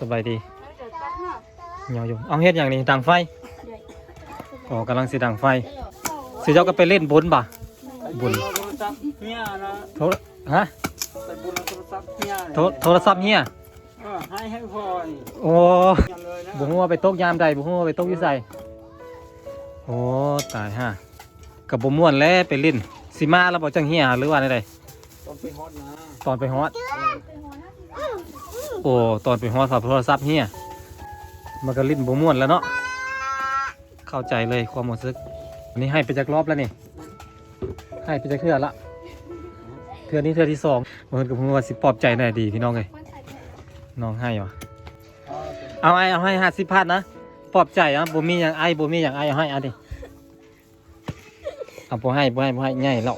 สบายดีเหยาอยู่เอาเฮ็ดอย่างนี้ดังไฟอ๋อกำลังสิดังไฟสิเจ้าก็ไปเล่นบุญป่ะบุญโทรฮะโทรศัพท์เมียโทรศัพท์เฮียให้ให้พอนี่โอ้บุ้งว่าไปตกยามใดบุ้งว่าไปตกยุ่ใส่โอ้ตายฮะกับบุม่วนแล้วไปเล่นสิมาแล้วบอกจังเฮียหรือว่าอะไรตองไปฮอดนะตอนไปฮอต โอ้ตอนไปฮอสับโทรศัพท์เฮียมันก็ลิ้นบุม่วนแล้วเนาะเข้าใจเลยความรู้สึกอันนี้ให้ไปจากรอบแล้วนี่ให้ไปจากเทือละเทือนี้เทือที่สองเพิ่นกับเพิ่ว่าสิปลอบใจหน่ดีพี่น้องเลยน้องให้วะเอาไอเอาให้ห้าสิบพันนะปลอบใจอะบ่มีอย่างไอบ่มีอย่างไอเอาให้เอันนี้เอาบ่ให้บ่ให้บ่ให้ง่ายแล้ว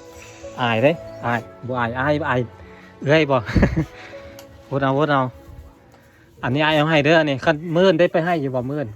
อายเด้อายบ่อายอายอายเอ้ยบ่พูดเอาพูดเอา อันนี้ไอ้เอาให้เด้ออันนี้คันมื่นได้ไปให้อยู่บ่มื่น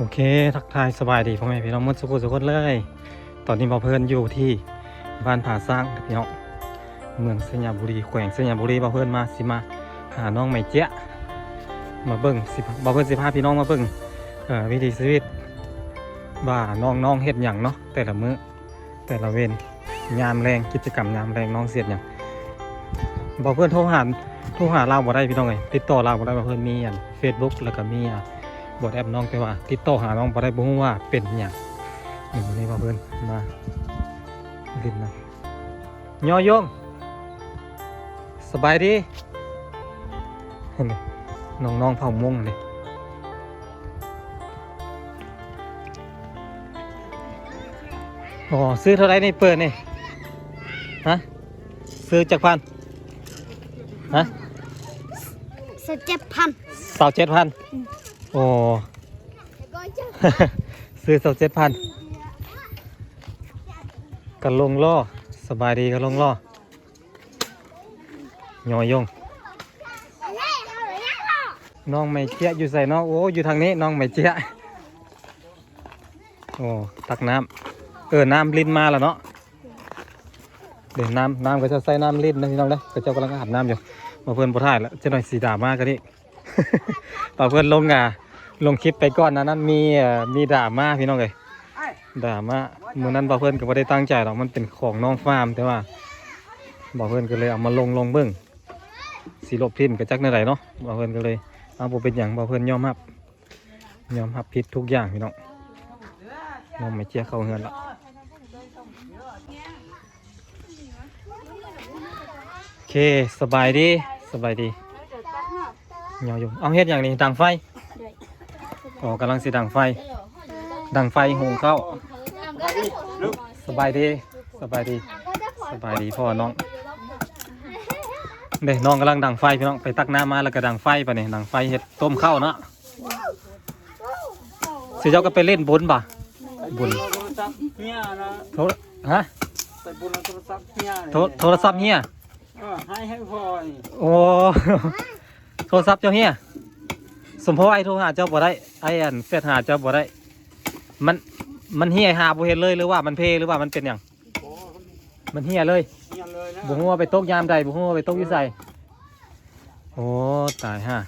โอเค ทักทายสบายดีพ่อแม่พี่น้องมุดสุขุสุขเลย ตอนนี้บ่เพิ่อนอยู่ที่บ้านผาสร้างพี่น้องเมืองสยาบุรีแขวงสยาบุรีบ่เพิ่อนมาสิมาหาน้องใหม่เจ๊ะมาเบิ่งสิบ่เพิ่อนสิพาพี่น้องมาเบิ่งเอ่อวิถีชีวิตว่าน้องน้องเฮ็ดหยังเนาะแต่ละมื้อแต่ละเวนยามแรงกิจกรรมยามแรงน้องเสียดหยังบ่เพิ่อนโทรหาโทรหาเราบ่ได้พี่น้องเอ้ยติดต่อเราบ่ได้ว่เพิ่อนมีอัน Facebook แล้วก็มีอะ บทแอปน้องแต่ว่า ติดต่อหาน้องบ่ได้บ่ฮู้ว่าเป็นหยังนี่วันนี้มาเพิ่นมาลินนะยอยงสบายดีเห็นไหมน้องน้องๆเผ่ามงเลยอ๋อซื้อเท่าไหรนี่เปิดนี่ฮะซื้อจากพันฮะสเจ็ดพันสาวเจ็ดพัน โอ้ซื้อสาวเจ็ดพันกันลงล่อสบายดีกันลงล่อยอยง น้องไม่เจี๊ยอยู่ใส่น้องโอ้อยู่ทางนี้น้องไม่เจี๊ยโอ้ตักน้ำเออน้ำลิ้นมาแล้วเนาะเดี๋ยวน้ำน้ำก็จะใส่น้ำลิ้นนะพี่น้องเลยก็เจ้ากำลังอาบน้ำอยู่มาเพื่อนบ่ถ่ายแล้วจะหน่อยสีดามากกันนี่ ป่าเพื่อนลงอะลงคลิปไปก่อนนะนั้นมีมีด่ามาพี่น้องเลยด่ามาเมื่อนั้นบ่าเพื่อนก็ไม่ได้ตั้งใจหรอกมันเป็นของน้องฟาร์มแต่ว่าบ่าเพื่อนก็เลยเอามาลงลงเบิ้งสีลบทิมกับจักในไรเนาะบ่าเพื่อนก็เลยเอาบ่เป็นอย่างบ่าเพื่อนยอมรับยอมรับผิดทุกอย่างพี่น้องน้องไม่เจียเขาเฮือนละโอเคสบายดีสบายดี ยาอยู่เอาเฮ็ดอย่างนี้ดังไฟอ๋อกำลังสิดังไฟ ดังไฟหุงข้าวสบายดีสบายดีสบายดีพ่อน้องเด้น้องกำลังดังไฟพี่น้องไปตักน้ำมาแล้วก็ดังไฟไปนี่ดังไฟเฮ็ดต้มข้าวเนาะสิเจ้าก็ไปเล่นบุญป่ะบุญโทรศัพท์เมียนะโทรฮะไปบุญเอาโทรศัพท์เมียโทรโทรศัพท์เฮียเออให้ให้พอนี่โอ้ โทรศัพท์เจ้าเฮียสมพอไอ้โทรหาเจ้าบ่ได้ไอ้อันเฟซหาเจ้าบ่ได้ มันมันเฮียหาบ่เห็นเลยหรือว่ามันเพหรือว่ามันเป็นหยังโอ้มันเฮียเลยยันเลยนะบุ้งว่าไปตกยามใดบุ้งว่าไปตกอยู่ใส่โอ้ตายฮะ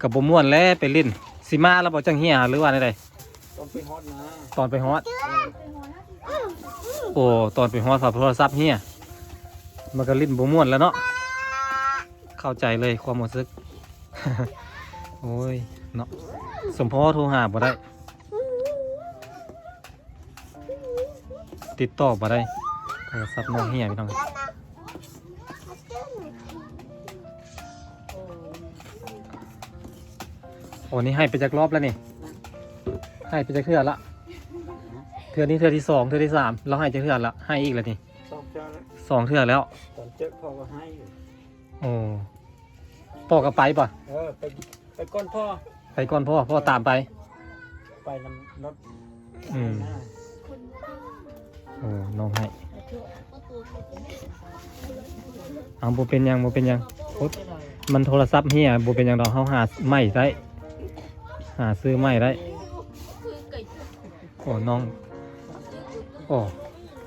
กับบ่ม่วนแล้วไปลิ้นสิมาแล้วบ่จังเฮียหรือว่าอะไรต้ต้องไปฮอดนะตอนไปฮอตโอ้ตอนไปฮอตฝาโทรศัพท์เฮียมันก็ลิ้นบ่ม่วนแล้วเนาะเข้าใจเลยความรู้สึก โอ้ยเนาะสมพอโทรหาบ่ได้ ติดต่อบ่ได้โทรศัพท์น้องเฮียพี่น้องโอ้นี่ให้ไปจากรอบแล้วนี่ให้ไปจากเทือละเทือนี้เทือที่สองเทือที่สามเราให้จากเทือละให้อีกแล้วนี่สองเจ้าแล้วสองเทือแล้ว ตอนเจอพ่อก็ให้โอ้ พ่อก็ไปป่ะเออไปไปก้อนพ่อไปก่อนพ่อพ่อตามไป ไปนำรถอืมโอ้น้องให้เอาบ่เป็นหยังบ่เป็นหยังโอ๊ยมันโทรศัพท์เฮียบ่เป็นหยังดอกเฮาหาใหม่ได้หาซื้อใหม่ได้โอ้น้องโอ้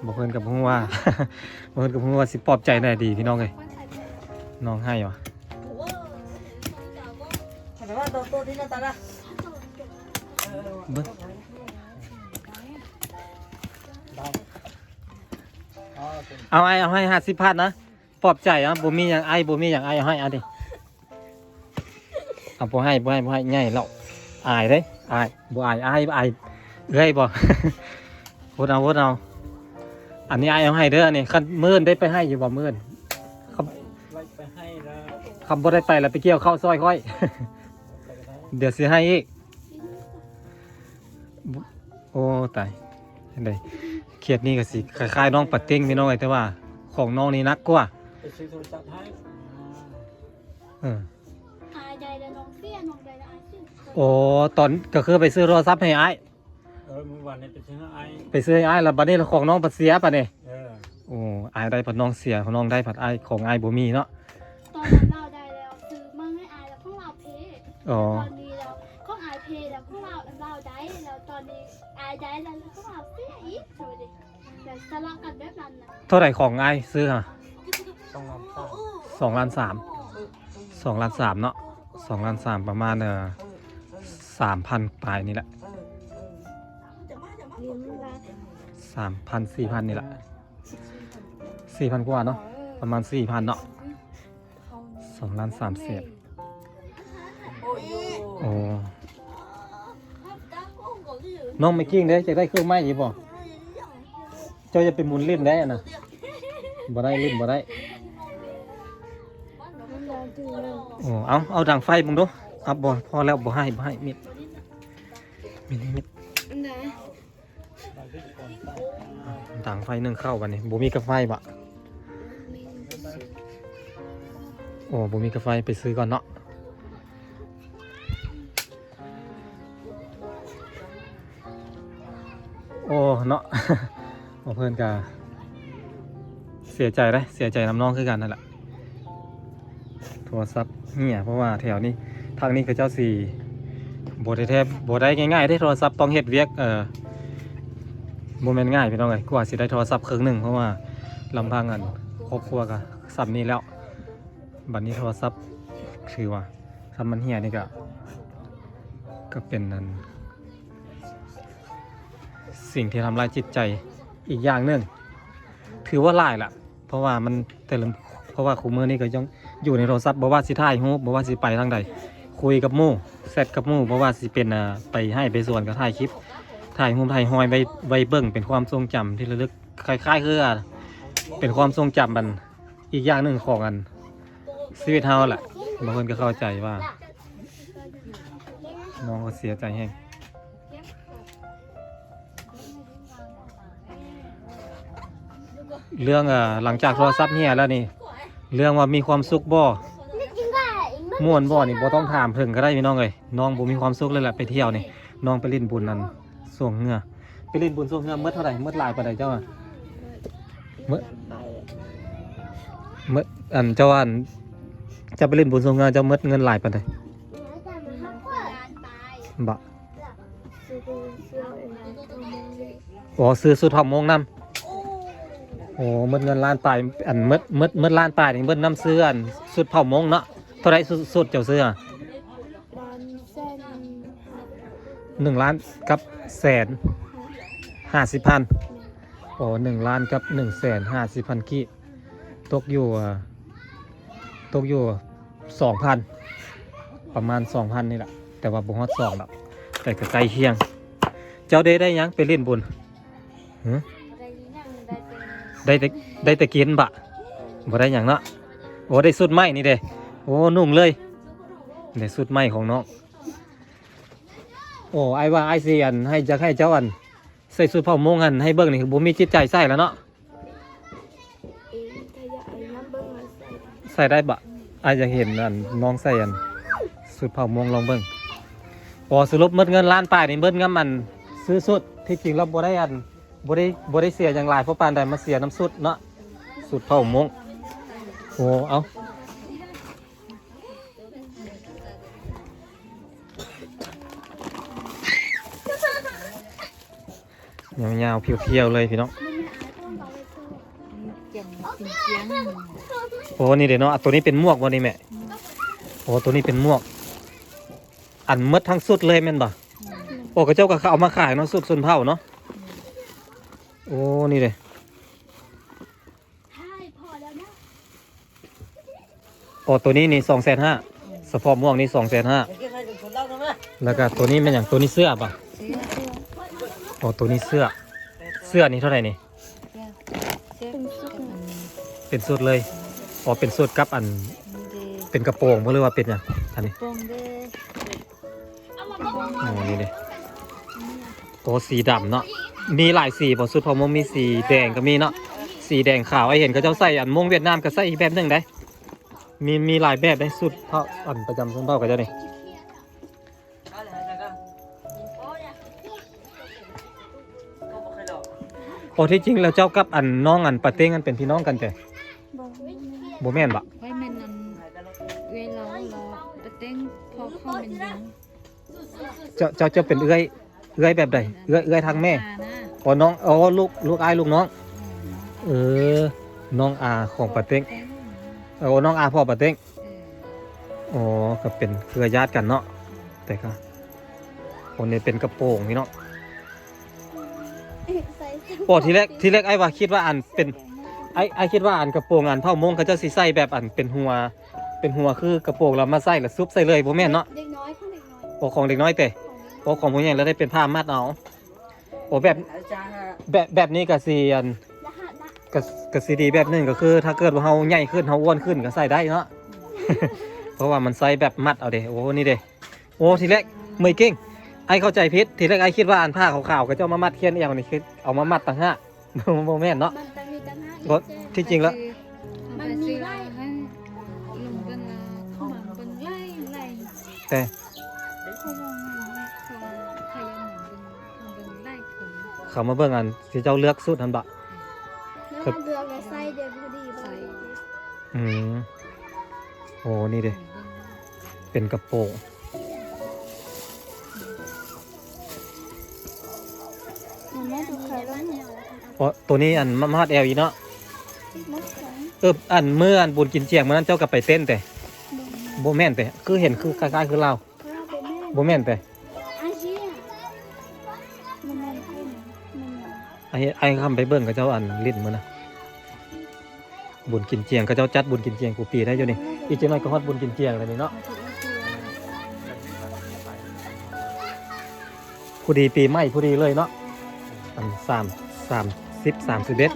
บ่เพิ่นกับฮู้ว่า บ่เพิ่นกับฮู้ว่าสิปลอบใจได้ดีพี่น้องเอ้ยน้องให้วะแตัวตัวนี้นะตาละเบิ่งได้อ๋อเอาไอ้เอาให้ห้าสิบพันนะปลอบใจอะบ่มีอย่างไอ้บ่มีอย่างไอ้เอาให้เอาดิเอาบ่ให้บ่ให้บ่ให้ใหญ่แล้วอายเด้อายบ่อายอายอายเอ้ยบ่พูดเอาพูดเอาอันนี้ไอ้เอาให้เด้อนี่คันมื่นได้ไปให้อยู่บ่มื่นไว้ไปให้แล้วคำบ่ได้ไปแล้วไปเกี่ยวข้าวซอยค่อย เดี๋ยวสิให้อีกบ่โอ้ตายเห็นไดเครียดนี่ก็สิคล้ายๆน้องปัดเต็งพี่น้องไอ้แต่ว่า ของน้องนี่หนักกว่าไปซื้อโทรศัพท์ให้เอออายใดและน้องเสียน้องใดและอายชื่อโอ้ตอนก็คือไปซื้อโทรศัพท์ให้อ้ายเออเมื่อวานนี้ไปซื้อให้ไอ้ไปซื้อให้อ้ายแล้วบัดนี้ของน้องปัดเสียปะเนี่ยเออโอ้อ้ายได้ปัดน้องเสียของน้องได้ปัดอ้ายของอ้ายบ่มีเนาะตอนนั้นเราได้แล้วซื้อมาให้อายแล้วพวกเราเพอ๋อ ตอนนี้ ลับกันแบบนั้นนะเท่าไหร่ของอ้ายซื้อฮะต้องรับทราบสองล้านสามสองล้านสามเนาะสองล้านสามประมาณเออสามพันปลายนี่แหละสามพันสี่พันนี่แหละสี่พันกว่าเนาะประมาณสี่พันเนาะสองล้านสามเศษโอ้น้องไม่กิ้งเด้จะได้เครื่องไม้ยี่บ่ เจ้าจะไปหมุนลิ้นได้อะนะบ่ได้เลิ้นบ่ได้โอ้เอาเอาดังไฟมึงดูเอาบ่พอแล้วบ่ให้บ่ให้มิดมิดมิดดังไฟนึ่งเข้าบัดนี้บ่มีกาไฟบะโอ้บ่มีกาไฟไปซื้อก่อนเนาะโอ้เนาะ บ่เพิ่อนกะเสียใจได้เสียใจน้ำน้องคือกันนั่นแหละโทรศัพท์เหี่ยเพราะว่าแถวนี้ทางนี้คือเจ้าสี่บได้แทบบได้ง่ายๆได้โทรศัพท์ต้องเฮ็ดเวียกเออโมเมนง่ายพี่น้องเอ้ยกว่าสิได้โทรศัพท์เครื่องหนึ่งเพราะว่าลำพังอันครอบครัวก็สับนี้แล้วบัดนี้โทรศัพท์คือว่าทำมันเหี่ยนี่ก็ก็เป็นนันสิ่งที่ทำลายจิตใจ อีกอย่างหนึ่งถือว่าหลายละเพราะว่ามันแต่ละเพราะว่าคูมือนี่ก็ยังอยู่ในโทรศัพท์บอกว่าสิถ่ายรูปบอกว่าสิไปทางใดคุยกับหมู่แซดกับหมู่บอกว่าสิเป็นอ่าไปให้ไปส่วนก็ถ่ายคลิปถ่ายรูปถ่ายหอยไว้ไว้เบิ่งเป็นความทรงจำที่ระลึกคล้ายๆคืออะเป็นความทรงจำมันอีกอย่างหนึ่งของอันชีวิตเฮาแหละบางคนก็เข้าใจว่า น้องก็เสียใจแฮง เรื่องอ่าหลังจากโทรศัพท์เฮียแล้วนี่ เรื่องว่ามีความสุขบ่ม่จริงก็อีกม่วนบ่นี่บ่ต้องถามเพิ่นก็ได้พี่น้องเอ้ยน้องบ่มีความสุขเลยแหละไปเที่ยวนี่น้องไปเล่นบุญนั่นส่วงเหงือไปเล่นบุญส่วงเหงือเมื่อเท่าไหร่เมื่อหลายปานใดเจ้าอะเมื่อเมื่ออันเจ้าอันจะไปเล่นบุญส่วงเหงือเจ้าเมื่อเงินหลายปานใดบ่อ๋อซื้อสุดทองมงนํ โอ้เมื่อเงินล้านปลายอันเมื่อเมื่อเมื่อล้านปลายนี่เมื่อนํซื้ออันสุดเผามงเนาะเท่าไหร่สุดสุดเจ้าซื้ออะบอลเส้นหนึ่งล้านกับแสนห้าสิบพันโอ้หนึ่งล้านกับหนึ่งแสนห้าสิบพันกีบตกอยู่อ่าตกอยู่สองพันประมาณสองพันนี่แหละแต่ว่าบุฮอดสองหรอกแต่ก็ใกล้เคียง เจ้าได้ได้หยังไปเล่นบุญหึได้ยัง ได้ได้แต่ได้แต่กินบะบ่ได้หยังเนาะโอ้ได้สุดไหมนี่เด้โอ้นุ่งเลยได้สุดไหมของน้องโอ้ไอ้ว่าไอ้สิอันให้จะให้เจ้าอัน ใส่สุดเผาโมงอันให้เบิ่งนี่คือบ่มีจิตใจใส่แล้วเนาะใส่ได้บะไอ้จะเห็นอันน้องใส่อันสุดเผาโมงลองเบิ่งพอสรุปหมดเงินล้านป้ายนี่เบิดเงินมัน ซื้อสุดที่จริงเราบ่ได้อัน บ่ได้บ่ได้เสียอย่างหลายเพราะปานใดมาเสียน้ำสุดเนาะสุดเผาโมงโอ้เอายาวๆเพียวๆเลยพี่น้องเจียงจริงเจียงโอ้นี่เดี๋ยวเนาะตัวนี้เป็นมวกวะนี่แม่โอ้ตัวนี้เป็นมวก อันมดทั้งสุดเลยแม่นบ่โอ้กระเจ้าก็เอามาขายเนาะสุดส่วนเผาเนาะ โอ้ นี่เลยใช่พอแล้วนะโอ้ตัวนี้นี่สองแสนห้าสปอร์ตม่วงนี่สองแสนห้าแล้วก็ตัวนี้เป็นอย่างตัวนี้เสื้อป่ะเสื้อโอ้ตัวนี้เสื้อ เสื้อนี่เท่าไหร่นี่เสื้อเป็นสุกมันเป็นสุดเลยอ๋อเป็นสุดกับอันเดเป็นกระโปรงบ่หรือว่าเป็นอย่างอันนี้ปงเดโอ้นี่เลยโอ้สีดำเนาะ มีหลายสีบ่สุดพอมงมีสีแดงก็มีเนาะสีแดงขาวไอเห็นเขาเจ้าใส่อันมงเวียดนามก็ใส่อีกแบบหนึ่งได้ มีมีหลายแบบได้สุดเพราะอันประจำส้นเผ่ากับเจ้านี่โอ้ที่จริงแล้วเจ้ากับอันน้องอันปะเต้งอันเป็นพี่น้องกันแต่บอกบ่แม่นบะไว้มันนั่นเวลาเราไปเต้งพอเข้าเป็นยังเจ้าเจ้าเจ้าเป็นเอื้อย เอื้อยแบบใดเอื้อยเอื้อยทางแม่นะอ๋อน้องอ๋อลูกลูกอ้ายลูกน้อง เออ น้องอาของปะเต้งเต้งโอ้น้องอาพ่อปะเต้งเอออ๋อก็เป็นเครือญาติกันเนาะแต่ก็คนนี้เป็นกระโปรงพี่เนาะใส่โอ้ทีแรกทีแรกไอ้ว่าคิดว่าอันเป็นไอ้ไอ้คิดว่าอันกระโปรงอันเผ่ามงเขาเจะสิใส่แบบอันเป็นหัวเป็นหัวคือกระโปรงแล้วมาใส่แล้วซุบใส่เลยบ่แม่นเนาะเด็กน้อยของเด็กน้อยโอ้ของเด็กน้อยแต่ โอ้ของผู้ใหญ่แล้วได้เป็นผ้ามัดเอาโอ้แบบแบบแบบนี้ก็สิอันรหัสนะก็ก็สิดีแบบหนึงก็คือ ถ้าเกิดว่าเฮาใหญ่ขึ้นเฮาอ้วนขึ้นก็ใส่ได้เนาะเพราะว่ามันใส่แบบมัดเอาเด้โอ้นี่เด้โอ้ทีแรกเมยเก่งไอ้เข้าใจผิดทีแรกไอ้คิดว่าอันผ้าขาวๆก็จะเอามามัดเขียนเอียงนี่คือเอามามัดต่างหากบ่แม่นเนาะมันจะมีตั้งห้าเพราะที่จริงแล้วมันมีไล่ให้ลุงเป็นเข้ามาเป็นไล่ไล่แต่ เขามาเบิ่งอันที่เจ้าเลือกสุดอันบะ แล้วมันเรือกับไส้เดียวพอดีไปอืมโอ้นี่เด้เป็นกระโปรงมันไม่ถูกใครแล้วเนี่ยโอ้ตัวนี้อันมามาดแอลอีเนาะมัดของเอออันเมื่ออันบุญกินเจียงมันนั้นเจ้าก็ไปเต้นแต่บ่แม่นแต่คือเห็นคือคล้ายๆคือเราเพราะเราเป็นแม่บ่แม่นแต่ ไอ้ไอ้คำไปเบิ่งกับเจ้าอันลิ้นมือนะบุญกินเจียงกับเจ้าจัดบุญกินเจียงกูปีได้อยู่นี่อีกจังหน่อยก็ฮอดบุญกินเจียงแล้วนี่เนาะผู้ดีปีใหม่ผู้ดีเลยเนาะอันสามสามสิบสามสิบเอ็ด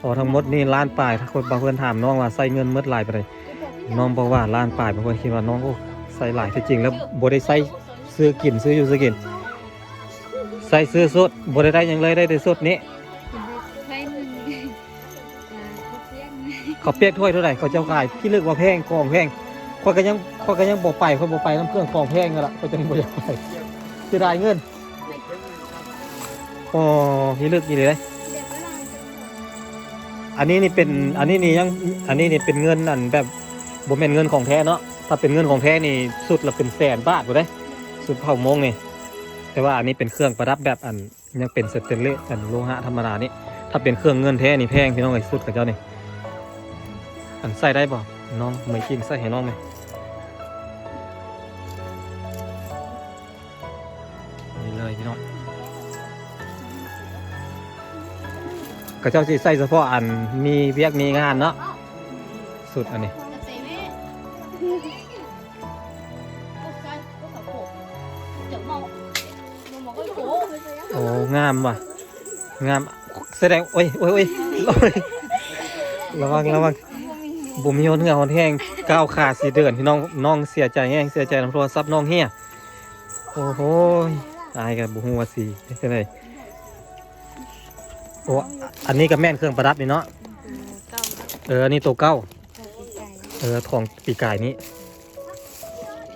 พอทั้งหมดนี่ล้านปลายถ้าคนบางคนถามน้องว่าใส่เงินเมื่อไรไปเลยน้องบอกว่าล้านปลายบางคนคิดว่าน้องโอ้ใส่หลายที่จริงแล้วบ่ได้ใส่ ซื้อกินซื้ออยู่ซื้อกิน ใส่ซื้อสุดบ่ได้ได้หยังเลยได้แต่สุดนี้ใช้มันเขาเสียงเขาเปียกถ้วยเท่าไหร่เขาเจ้าขายพี่ลึกว่าแพงของแพงข้อยก็ยังข้อยก็ยังบ่ไปข้อยบ่ไปน้ำเครื่องของแพงกันละข้อยจะบ่อยากไปเสียดายเงินอ๋อพี่ลึกนี่เลย เด็กเวลาอันนี้นี่เป็นอันนี้นี่ยังอันนี้นี่เป็นเงินอันแบบบ่แม่นเงินของแท้เนาะถ้าเป็นเงินของแท้นี่สุดละเป็นแสนบาทบ่ได้ สุดเผามงนี่แต่ว่าอันนี้เป็นเครื่องประดับแบบอันยังเป็นสเตนเลสอันโลหะธรรมดานี่ถ้าเป็นเครื่องเงินแท้นี่แพงพี่น้องไอ้สุดกับเจ้านี่อันใส่ได้บ่น้องไม่กินใส่ให้น้องไหมนี่เลยพี่น้องกับเจ้าสิใส่เฉพาะอันมีเวียกมีงานเนาะสุดอันนี้ งามว่ะ งาม แสดงโอ้ยโอ้ยโอ้ยโอ้ยระวังระวังบุมีคนเหงื่อคนแห้งก้าวขาสีเดือนพี่น้องน้องเสียใจแห้งเสียใจน้ำโทรศัพท์น้องเฮียโอ้โหตายกับบุหัวาสีเป็นไรโอ้อันนี้ก็แม่นเครื่องประดับนี่เนาะเก้าเอออันนี้ตัวเก้าเก้าปีไก่เออของปีกายนี้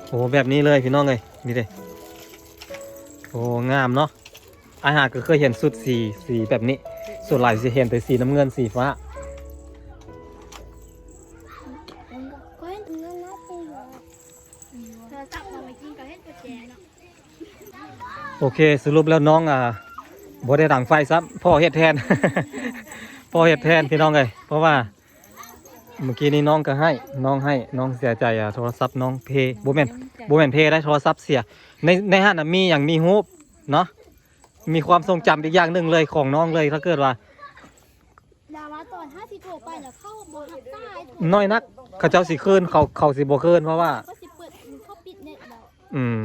โอ้แบบนี้เลยพี่น้องเลยนี่เลยโอ้งามเนาะ อาหารก็เคยเห็นสุดสีสีแบบนี้ส่วนหลายสิเห็นแต่สีน้ำเงินสีฟ้า โอเคสรุปแล้วน้องอ่าบ่ได้ดังไฟซับพ่อเฮ็ดแทน พ่อเฮ็ดแทนพี่น้องเลยเพราะว่า เมื่อกี้นี้น้องก็ให้น้องให้น้องเสียใจอะโทรศัพท์น้องเพย์บ่แม่นบ่แม่นเพย์ได้โทรศัพท์เสียในในห้างน่ะมีอย่างมีฮูปเนาะ มีความทรงจำอีกอย่างหนึ่งเลยของน้องเลยถ้าเกิดว่า ดาว่าตอนห้าสิโทรไปแล้วเข้าบ่หับใต้น้อยนัก เขาเจ้าสิคืนเขาเขาสิบ่คืนเพราะว่า ก็สิเปิดเขาปิดเน็ตแล้วอืม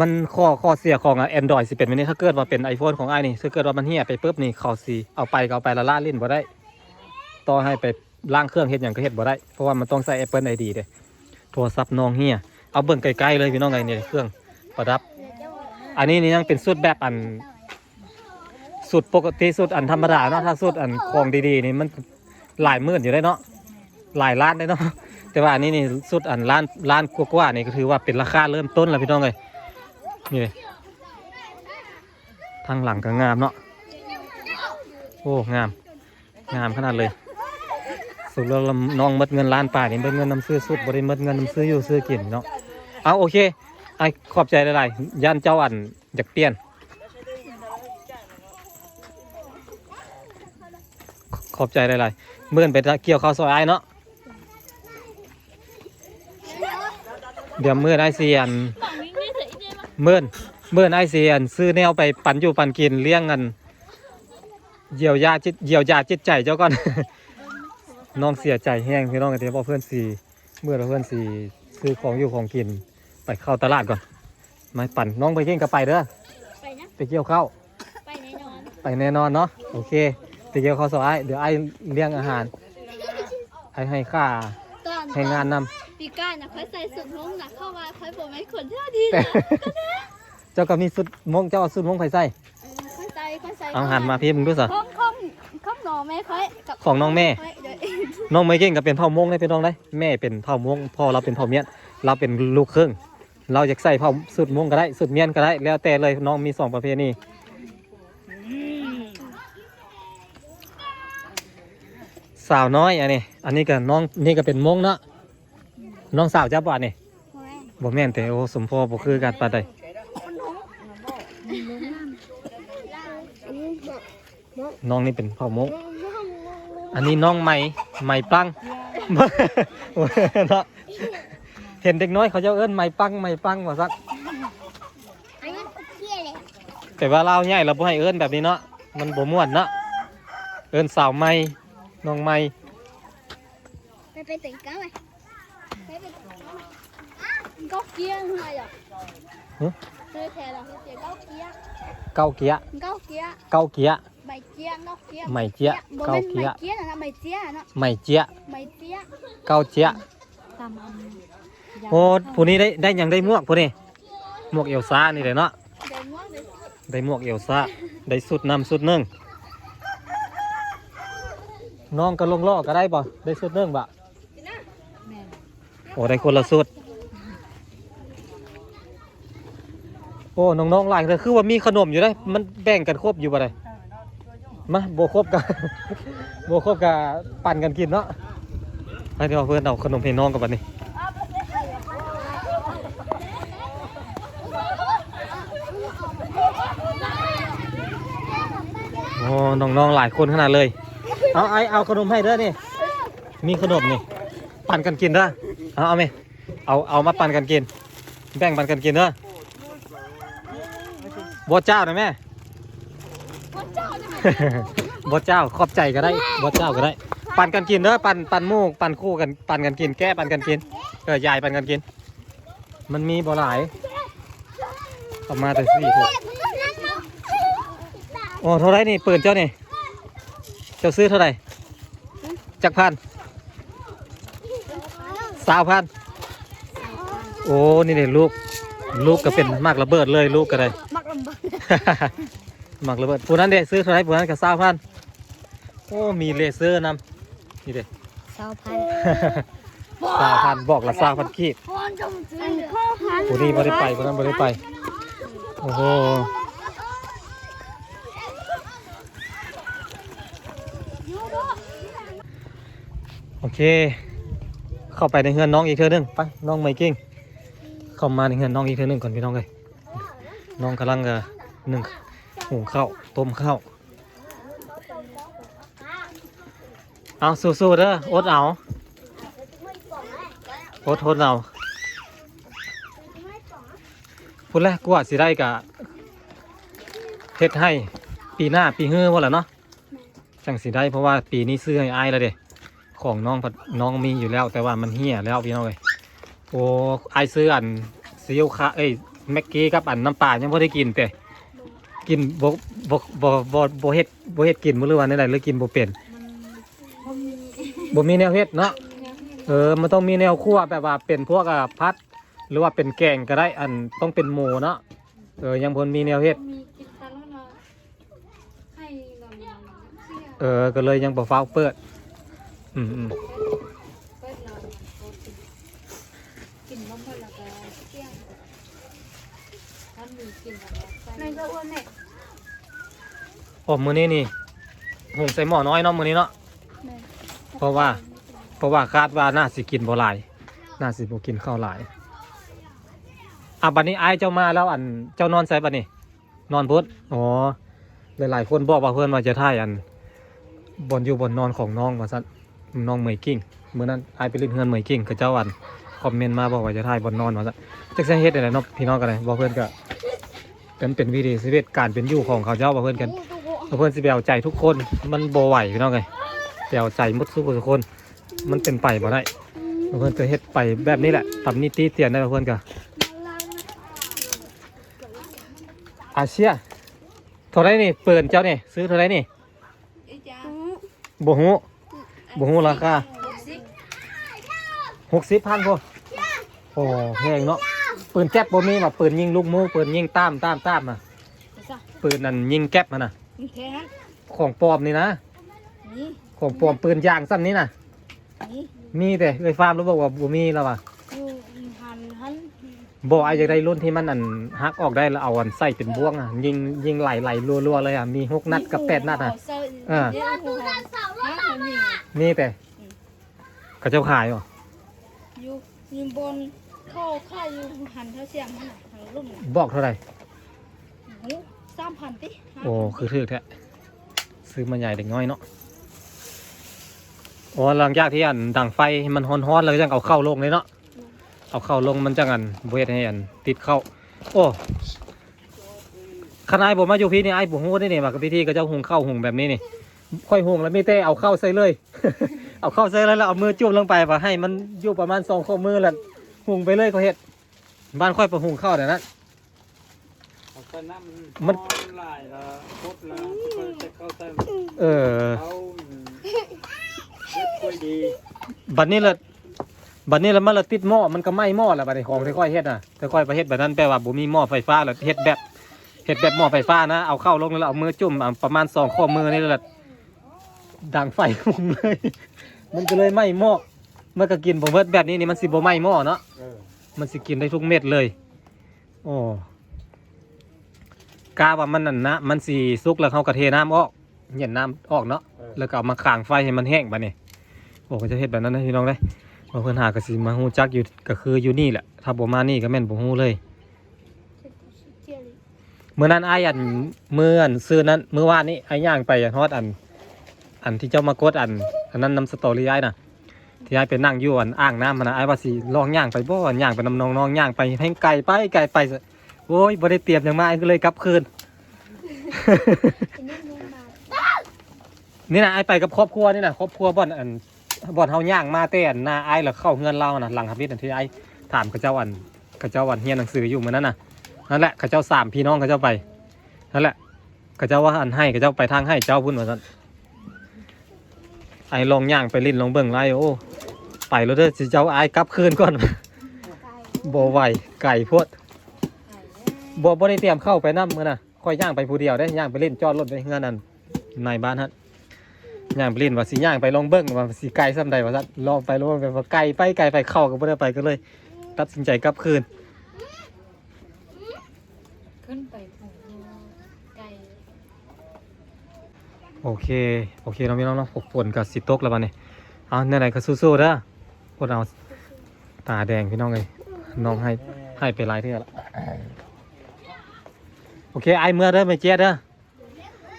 มันข้อข้อเสียของแอนดรอยสิเป็นแบบนี้ถ้าเกิดว่าเป็น iPhone ของไอ้นี่ถ้าเกิดว่ามันเหี่ยไปปุ๊บนี่เขาสิเอาไปก็เอาไปละล่าลิ้นบ่ได้ ต่อให้ไปล้างเครื่องเฮ็ดหยังก็เฮ็ดบ่ได้ เพราะว่ามันต้องใส่ Apple ID เด้โทรศัพท์น้องเหี่ยเอาเบิ่งไกลๆเลยพี่น้องไงนี่เครื่องประดับ อันนี้นี่ยังเป็นสุดแบบอันสุดปกติสุดอันธรรมดาเนาะถ้าสุดอันของดีๆนี่มันหลายหมื่นอยู่ได้เนาะหลายล้านได้เนาะแต่ว่าอันนี้นี่สุดอันล้านล้านกว่าๆนี่ก็ถือว่าเป็นราคาเริ่มต้นแล้วพี่น้องเลยนี่ทางหลังก็งามเนาะโอ้งาม งามขนาดเลย สุดแล้วน้องหมดเงินล้านป่านี่เบิดเงินนำซื้อสุดบริมัดเงินนำซื้ออยู่ซื้อกินเนาะเอาโอเค ไอ้ขอบใจหลายๆยันเจ้าอันอยากเปลี่ยน ขอบใจหลายๆเมื่อนไปเกี่ยวข้าวซอยไอ้ายเนาะเดี๋ยวเมื่อนไอเสียนเมื่อนเมื่อนไอเสียนซื้อแนวไปปั่นอยู่ปั่นกินเลี้ยงกันเยียวยาจิตเยียวยาจิตใจเจ้าก่อนน้องเสียใจแห้งพี่น้องกันเดี๋ยวบอกเพื่อนสี่เมื่อเราเพื่อนสี่ซื้อของอยู่ของกิน ไปเข้าตลาดก่อนมาปั่นน้องไปกินกับไปเด้อไปนะไปเกี่ยวข้าวไปแน่นอนไปแน่นอนเนาะโอเคไปเกี่ยวข้าวซอยเดี๋ยวไอ้เลี้ยงอาหารไอ้ให้ค่าตอนให้งานนปีก้าน่ะค่อยใส่สุดลงหนักเข้ามาค่อยบอกไม่ขนเท่าดีำแต่นะเจ้าก็มีสุดมงเจ้าเอาสุดมงไปใส่ค่อยใส่ค่อยใส่เอาหันมาพี่มึงดูสิข้องข้องข้องหนอแม่ค่อยกับของน้องแม่ค่อยเดี๋ยวน้องไม่เก่งก็เป็นเผ่ามงได้เป็นน้องได้แม่เป็นเผ่ามงพ่อเราเป็นเผ่าเมียนเราเป็นลูกครึ่ง เราอยากใส่ผ่าสุดมงก็ได้สุดเมียนก็ได้ แล้วแต่เลยน้องมีสองประเภทนี้สาวน้อยอันนี้ อันนี้ก็น้องนี่ก็เป็นมงเนาะน้องสาวจ้าบ่านี่บ่แม่นแต่โอ้สมพอบ่คือกันปานใดน้องนี่เป็นพ่อมกอันนี้น้องใหม่ใหม่ปังเนาะ เห็นเด็กน้อยเขาจะเอิ้นใหม่ปังใหม่ปังว่าซักอันนี้เที่ยเลยแต่ว่าเราใหญ่เราบ่ให้เอิ้นแบบนี้เนาะมันบ่ม่วนเนาะเอิ้นสาวใหม่น้องใหม่ไปไปตึงก้าไหมไปไปก็เกี้ยงไงอะซื้อแทนเราเสียเก้าเกี้ยเก้าเกียะเก้าเกี้ยเก้าเกียะใบเกี้ยเก้าเกี้ยใหม่เจี๊ยะบ่เก้าเป็นเกีใบยะเกี้ยนะใบเจี๊ยนะใหม่เจี๊ยะใบเจี๊ยเก้าเจี๊ยะตามอัน โอ้ผู้นี้ได้ได้หยังได้หมวกผู้นี้หมวกเอลซ่านี่เลยเนาะเดี๋ยวม่วงเดี๋ยวได้หมวกเอลซ่าได้สุดนำสุดหนึ่งน้องก็ลงล่อก็ได้ป่ะได้สุดหนึ่งบ่ะแม่โอ้ได้คนละสุดโอ้น้องๆหลายเลยคือว่ามีขนมอยู่ได้มันแบ่งกันครบอยู่บ่ได้มาโบครบกันโบครบกับปั่นกันกินเนาะไปเดี๋ยวเพื่อนเอาขนมให้น้องกับบันนี้ โอ้น้องๆหลายคนขนาดเลย เอาไอเอาขนมให้เด้อนี่ มีขนมนี่ ปั่นกันกินเด้อ เอาเอาไหมเอาเอามาปั่นกันกิน แบ่งปั่นกันกินเด้อบ่เจ้านะแม่พระเจ้าจะมาบ่เจ้าขอบใจก็ได้บ่เจ้าก็ได้ ปั่นกันกินเด้อ ปั่นปั่นมู่ปั่นคู่กัน ปั่นกันกิน แก้ปั่นกันกิน เออ ยายปั่นกันกิน มันมีบ่หลายออกมาแต่สี่ถูก โอ้เท่าไรนี่ปืนเจ้านี่ เจ้าซื้อเท่าไหร่จักพันสาวพันโอ้นี่เด็ลูกลูกก็เป็นมากระเบิดเลยลูกก็ได้มักลำบากหมักระเบิดผู้นั้นเด็ซื้อเท่าไหรผู้นั้นก็สาวพันโอ้มีเลเซอร์นำนี่เด็สาวพันสาวพันบอกละสาวพันขีดพรจงซื้อข้าวพันผู้นี้ไม่ได้ไปผู้นั้นไม่ได้ไปโอ้โห โอเค เข้าไปในเฮือนน้องอีกเทื่อนึงไปน้องไมกิ้งเข้ามาในเฮือนน้องอีกเทื่อนึงก่อนพี่น้องเลยน้องกำลังจะนึ่งหุงข้าวต้มข้าวเอาสู้ๆเด้ออดเอาอดทนเอาพูดแล้วกูอาจสิได้กะเฮ็ดให้ปีหน้าปีเฮือว่าแหละเนาะจังสิได้เพราะว่าปีนี้ซื้อให้อายแล้วเด้ ของน้องพัดน้องมีอยู่แล้ว แต่ว่ามันเหี่ยแล้วพี่น้องเลยโอ้ไอายซื้ออันซีอิ๊วคะเอ้ยแม็กกี้กับอันน้ำปลายังไม่ได้กินแต่กินบ่บ่บ่บ่บ่เฮ็ดบ่เฮ็ดกินมื้อหรือว่าในใดหรือกินบ่เป็นมันมีบ่มีแนวเฮ็ดเนาะแนวที่เออมันต้องมีแนวคั่วแบบว่าเป็นพวกอะพัด หรือว่าเป็นแกงก็ได้อันต้องเป็นหมูเนาะเออยังพนมีแนวเฮ็ดมีกินตลอดเนาะให้เราเสียเออก็เลยยังบ่ฟ้าวเปิด อืมอืมเปิดเรากินบ้างเพื่อนแล้วก็เที่ยงถ้ามีกินแล้วใส่ในกระอ้วนแม่โอ้มื้อนี้นี่หุงใส่หม้อน้อยเนาะมื้อนี้เนาะแม่เพราะว่า เพราะว่าคาดว่าน่าสิกินบ่หลายน่าสิบ่กินข้าวหลายอะบัดนี้อายเจ้ามาแล้วอันเจ้านอนใส่บัดนี้ นอนพุทธอ๋อหลายๆคนบอกว่าเพื่อนว่าจะท่ายอันบนอยู่บนนอนของน้องว่าซั่น น้องเหมยกิ้งเมื่อนั้นอายไปเล่นเฮือนเหมยกิ้งกับเจ้าอันคอมเมนต์มาบอกว่าจะท่ายบนนอนว่าซั่นจักสิเฮ็ดได้เนาะพี่น้องกันเลยบอกเพื่อนก็เป็นเป็นวิธีชีวิตการเป็นอยู่ของเขาเจ้าว่าเพื่อนกันเพื่อนสิไปเอาใจทุกคนมันบ่ไหวพี่น้องเลยไปเอาใจหมดทุกคน มันเป็นไปบ่ได้เพื่อนจะเฮ็ดไปแบบนี้แหละทำนิติเตียนได้เพื่อนก็อาเชียเท่าไรนี่เปิดเจ้านี่ซื้อเท่าไรนี่อีจ้าบ่ฮู้ บ่ฮู้ราคาหกสิบหกสิบพันพอโอ้แพงเนาะปืนแก๊ปบ่มีมาปืนยิงลูกหมูปืนยิงตามตามตามอะจ้ะปืนนั่นยิงแก๊ปมันน่ะมีแค่นั้นของปลอมนี่นะนี่ของปลอมปืนยางสั้นนี่น่ะนี่มีแต่เอ้ยฟาร์มรู้บอกว่าบ่มีแล้วว่ะอยู่หันหัน บ่ไอ้อยากได้รุ่นที่มันอันฮักออกได้แล้วเอาอันใส่เป็นบ่วงอะยิงยิงไหลไหลรัวๆเลยอะมีหกนัดกับแปดนัดอะ อ่าเดี๋ยวดูหันหันหันนี่มีแต่เขาเจ้าขายเหรออยู่อยู่บนเข้าค่ายอยู่หันเท่าเสียงหันน่ะหันลุ่มน่ะบอกเท่าไหร่ โอ้สามพันติโอ้คือถือแท้ซื้อมาใหญ่เด็กน้อยเนาะโอ้หลังจากที่อันดังไฟให้มันฮ้อนๆแล้วจังเอาเข้าลงเลยเนาะ เอาเข้าลงมันจังอันบ่เฮ็ดให้อันติดเข้า โอ้ขนาดผมมาอยู่พี่นี่ไอ้ผมฮู้ได้นี่ว่ากับพิธีก็เจ้าหุงข้าวหุงแบบนี้นี่ ค่อยหุงแล้วมีแต่เอาเข้าใส่เลย เอาเข้าใส่เลยแล้วเอามือจุ่มลงไปว่าให้ มันอยู่ประมาณสองข้อมือแล้วหุงไปเลยเขาเฮ็ดบ้านค่อยประหุงข้าวเดี๋ยวนั้นเอาไปน้ำมันหลายละพุดละเขาจะเข้าใจเออเขาเฮ็ดค่อยดีบัดนี้ละ บัดนี้ละมันละติดหม้อมันก็ไหม้หม้อแล้วบัดนี้ของที่ค่อยเฮ็ดน่ะแต่ค่อยไปเฮ็ดแบบนั้นแปลว่าบ่มีหม้อไฟฟ้าล้วเฮ็ดแบบเฮ็ดแบบหม้อไฟฟ้านะเอาเข้าลงแล้วเอามือจุ่มประมาณสองข้อมือนี่แหละดังไฟหุงเลย มันก็เลยไหม้หม้อมันก็กินบ่เบิดแบบนี้นี่มันสิบ่ไหม้หม้อเนาะมันสิกินได้ทุกเม็ดเลย โอ้กาว่ามันนั่นนะมันสิสุกแล้วเขาก็เทน้ำออกเหย็นน้ำออกเนาะแล้วก็เอามาขางไฟให้มันแห้งบัดนี้โอ้ก็จะเฮ็ดแบบนั้นนะพี่น้องเลย ว่าเพิ่นหากสิมาฮู้จักอยู่ก็คืออยู่นี่แหละถ้าบ่มานี่ก็แม่นบ่ฮู้เลยเมื่อนั้นอ้ายอันมื้ออันซื้อนั้นมื้อวานนี้อ้ายย่างไปอันฮอดอัน อันที่เจ้ามากดอัน อันนั้นนำสตอรี่อ้ายน่ะที่อ้ายไปนั่งอยู่อันอ่างน้ำมันน่ะอ้ายว่าสิลองย่างไปบ่อันย่างไปนำน้องๆย่างไปให้ไกลไปไกลไปโอ้ยบ่ได้เตรียมอย่างมาก็เลยกลับคืนอันนี้ลุงมานี่นะไอไปกับครอบครัวนี่นะครอบครัวบ่อนอัน บ่อนเฮาย่างมาแต่อันหน้าไอายแล้วเข้าเฮือนเรานะหลังฮับบิดที่ไอถามเขาเจ้าอันเขาเจ้าอันเฮียนหนังสืออยู่มื้อนั้นน่ะนั่นแหละขาเจ้าสามพี่น้องขาเจ้าไปนั่นแหละขาเจ้าว่าอันให้ขาเจ้าไปทางให้เจ้าพุ่นว่าซั่นไอลองย่างไปลิ้นลองเบิ่งไล่โอ้ไปแล้วเด้อสิเจ้าไอายกลับคืนก่อนไก่บ่ไหวไก่โพดบ่บ่ได้เตรียมเข้าไปนำมื้อน่ะค่อยย่างไปผู้เดียวได้ย่างไปเล่นจอดรถไปเฮือนนั่นในบ้านฮะ ย่างไปเล่นว่าสิย่างไปลองเบิ่งว่าสิไกลส่ำใดว่าซั่นลองไปลองไปว่าไกลไปไกลไปเข้าก็บ่ได้ไปก็เลย ตัดสินใจกลับคืน ขึ้นไปผูกไก่โอเค โอเคน้องพี่น้องเนาะฝฝนก็สิตกแล้วบัดนี้เอาไหนๆก็สู้ๆเด้อพวกเราตาแดงพี่น้องเอ้ยน้องให้ให้ไปหลายเทื่อละโอเคไอเมื่อเด้อไม่เจ็ดเด้อ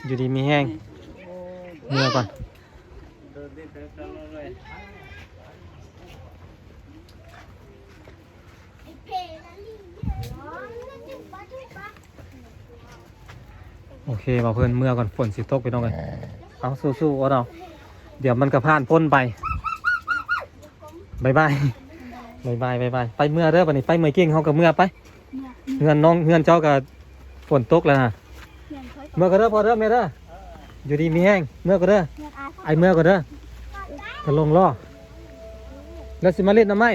อยู่ดีมีแห้ง เมื่อก่อนเดินได้เดินตลอดเลยไอ้เพลนั่นนี่อ๋อนั่นจุ๊บปะจุ๊บปะโอเคมาเพื่อนเมื่อก่อนฝนสิตกไปน้องเลยเอาสู้ๆว่าเราเดี๋ยวมันก็ผ่านพ้นไปบายบายบายบายบายบายไปเมื่อเด้อวันนี้ไปเมื่อเก่งเขากับเมื่อไปเงินน้องเงินเจ้ากับฝนตกแล้วนะเงินค่อยเมื่อก็เด้อพอเด้อเมื่อเด้อ อยู่ดีมีแห้งเมื่อก็เด้อเงินอาไอเมื่อก็เด้อก็ลงล่อแล้วสิมาเล่นน้ำไหม